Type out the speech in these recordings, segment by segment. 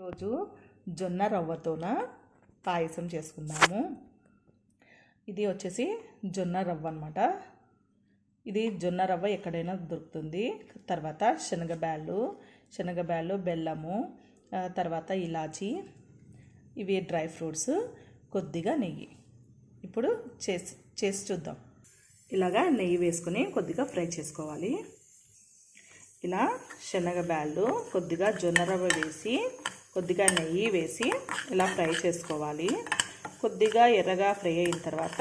రోజు జొన్న రవ్వతోన పాయసం చేసుకుందాము. ఇది వచ్చేసి జొన్న రవ్వ అనమాట ఇది జొన్న రవ్వ ఎక్కడైనా దొరుకుతుంది. తర్వాత శనగబ్యాళ్ళు శనగబ్యాళ్ళు బెల్లము తర్వాత ఇలాచి ఇవి డ్రై ఫ్రూట్స్ కొద్దిగా నెయ్యి. ఇప్పుడు చేసి చేసి చూద్దాం. ఇలాగా నెయ్యి వేసుకొని కొద్దిగా ఫ్రై చేసుకోవాలి. ఇలా శనగ బ్యాళ్ళు కొద్దిగా జొన్న రవ్వ వేసి కొద్దిగా నెయ్యి వేసి ఇలా ఫ్రై చేసుకోవాలి. కొద్దిగా ఎర్రగా ఫ్రై అయిన తర్వాత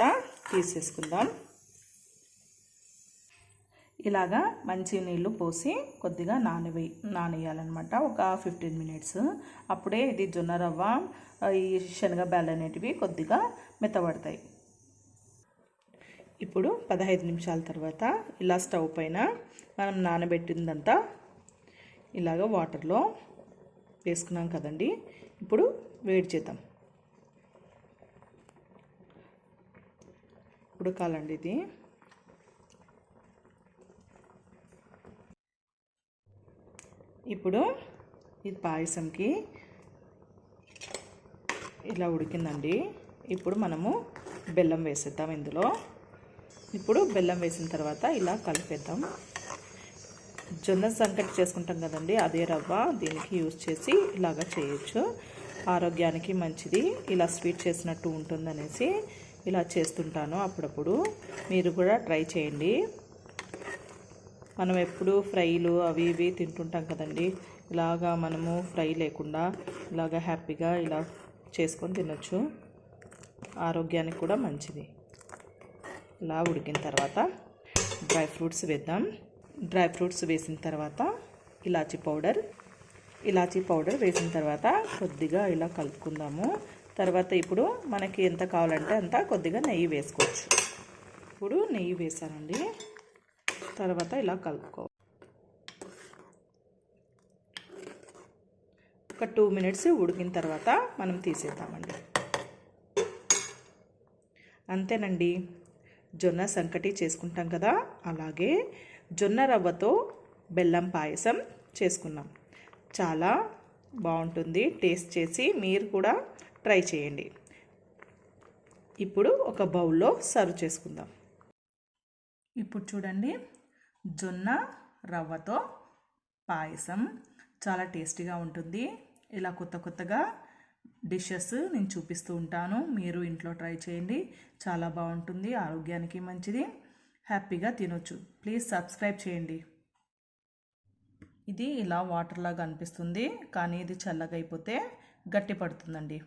తీసేసుకుందాం. ఇలాగా మంచి నీళ్ళు పోసి కొద్దిగా నానవేయి నానేయాలన్నమాట. ఒక ఫిఫ్టీన్ మినిట్స్ అప్పుడే ఇది జొన్న రవ్వ ఈ శనగ బ్యాళ్ళు అనేటివి కొద్దిగా మెత్తబడతాయి. ఇప్పుడు పదహైదు నిమిషాల తర్వాత ఇలా స్టవ్ పైన మనం నానబెట్టిందంతా ఇలాగ వాటర్లో వేసుకున్నాం కదండి. ఇప్పుడు వేడి చేద్దాం. ఉడకాలండి ఇది. ఇప్పుడు ఇది పాయసంకి ఇలా ఉడికిందండి. ఇప్పుడు మనము బెల్లం వేసేద్దాం ఇందులో. ఇప్పుడు బెల్లం వేసిన తర్వాత ఇలా కలిపేద్దాం. జొన్న సంకటి చేసుకుంటాం కదండి అదే రవ్వ దీనికి యూజ్ చేసి ఇలాగా చేయొచ్చు. ఆరోగ్యానికి మంచిది. ఇలా స్వీట్ చేసినట్టు ఉంటుందనేసి ఇలా చేస్తుంటాను అప్పుడప్పుడు. మీరు కూడా ట్రై చేయండి. మనం ఎప్పుడు ఫ్రైలు అవి ఇవి తింటుంటాం కదండి. ఇలాగా మనము ఫ్రై లేకుండా ఇలాగా హ్యాపీగా ఇలా చేసుకొని తినొచ్చు. ఆరోగ్యానికి కూడా మంచిది. ఇలా ఉడికిన తర్వాత డ్రై ఫ్రూట్స్ వేద్దాం. డ్రై ఫ్రూట్స్ వేసిన తర్వాత ఇలాచీ పౌడర్. ఇలాచీ పౌడర్ వేసిన తర్వాత కొద్దిగా ఇలా కలుపుకుందాము. తర్వాత ఇప్పుడు మనకి ఎంత కావాలంటే అంత కొద్దిగా నెయ్యి వేసుకోవచ్చు. ఇప్పుడు నెయ్యి వేసానండి. తర్వాత ఇలా కలుపుకో ఒక టూ మినిట్స్ ఉడికిన తర్వాత మనం తీసేద్దామండి. అంతేనండి. జొన్న సంకటి చేసుకుంటాం కదా అలాగే జొన్న రవ్వతో బెల్లం పాయసం చేసుకున్నాం. చాలా బాగుంటుంది. టేస్ట్ చేసి మీరు కూడా ట్రై చేయండి. ఇప్పుడు ఒక బౌల్లో సర్వ్ చేసుకుందాం. ఇప్పుడు చూడండి. జొన్న రవ్వతో పాయసం చాలా టేస్టీగా ఉంటుంది. ఇలా కొత్త కొత్తగా డిషెస్ నేను చూపిస్తూ ఉంటాను. మీరు ఇంట్లో ట్రై చేయండి. చాలా బాగుంటుంది. ఆరోగ్యానికి మంచిది. హ్యాపీగా తినొచ్చు. ప్లీజ్ సబ్స్క్రైబ్ చేయండి. ఇది ఇలా వాటర్ లాగా అనిపిస్తుంది. కానీ ఇది చల్లగా అయిపోతే గట్టి పడుతుందండి.